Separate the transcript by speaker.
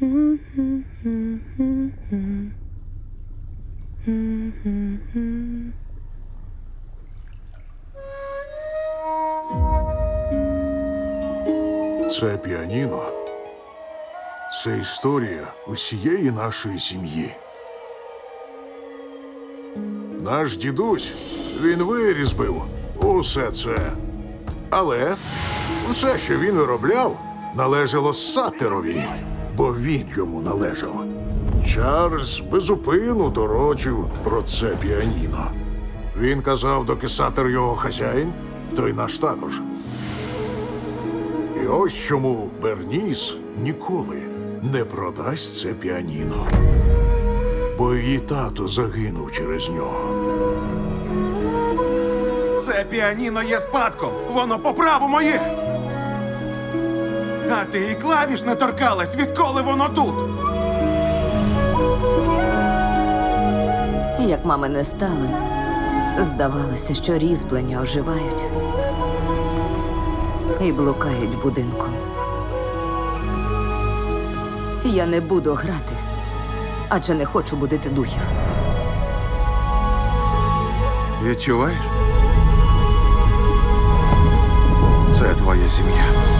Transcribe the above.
Speaker 1: Це піаніно. Це історія усієї нашої сім'ї. Наш дідусь, він вирізбив усе це. Але все, що він виробляв, належало сатерові, бо він йому належав. Чарльз безупину торочив про це піаніно. Він казав, доки сатер його хазяїн, то й наш також. І ось чому Берніс ніколи не продасть це піаніно. Бо її тато загинув через нього.
Speaker 2: Це піаніно є спадком. Воно по праву моє. А ти і клавіш не торкалась, відколи воно тут.
Speaker 3: Як мами не стало, здавалося, що різьблення оживають і блукають будинком. Я не буду грати, адже не хочу будити духів.
Speaker 2: Відчуваєш? Це твоя сім'я.